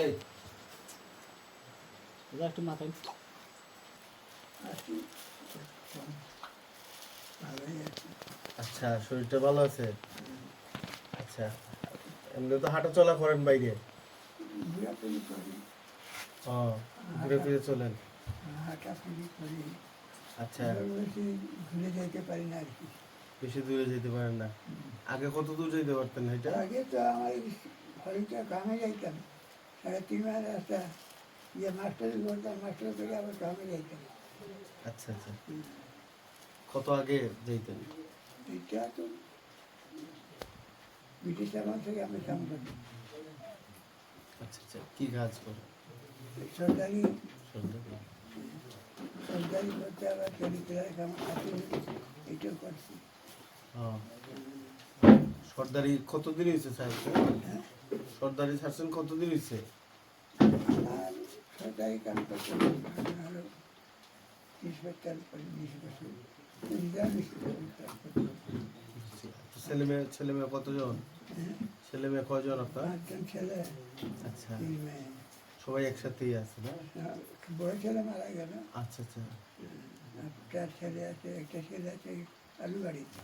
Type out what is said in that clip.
এই একটু মাথায় আচ্ছা শরীরটা ভালো আছে? আচ্ছা এমনি তো হাঁটা চলা করেন বাইরে। ও ঘুরে ফিরে চলেন। করি। আচ্ছা। বেশি ঘুরে যেতে পারি না আর কি। বেশি দূরে যেতে পারেন না। আগে কত দূর যেতে পারতেন এটা? আগে তো আমার ঘড়িটা কামে যাইতাম। সাড়ে তিন মাস রাস্তা। ইয়ে মাস্টারি করতাম মাস্টার থেকে আবার কামে যাইতাম। আচ্ছা আচ্ছা। কত আগে যেতেন এটা তো ব্রিটিশ আমল থেকে আমি কাম করি। আচ্ছা আচ্ছা। কি কাজ করে সরকারি। সরকারি? সরকারি করতে আবার চরিত্রের কাম আছে এটাও করছি। সর্দারি কতদিন হয়েছে হ্যাঁ সর্দারি ছাড়ছেন কতদিন হয়েছে? আর সরকারি কাম করতে হলো ত্রিশ বছর পরে বিশ বছর রিজার্ভ ছেলে মেয়ে ছেলে মেয়ে কতজন? ছেলে মেয়ে কজন আপনার? ছেলে। আচ্ছা। সবাই একসাথেই আছে না? আর বড় ছেলে মারা গেল। আচ্ছা আচ্ছা। চার ছেলে আছে একটা ছেলে আছে আলু বাড়িতে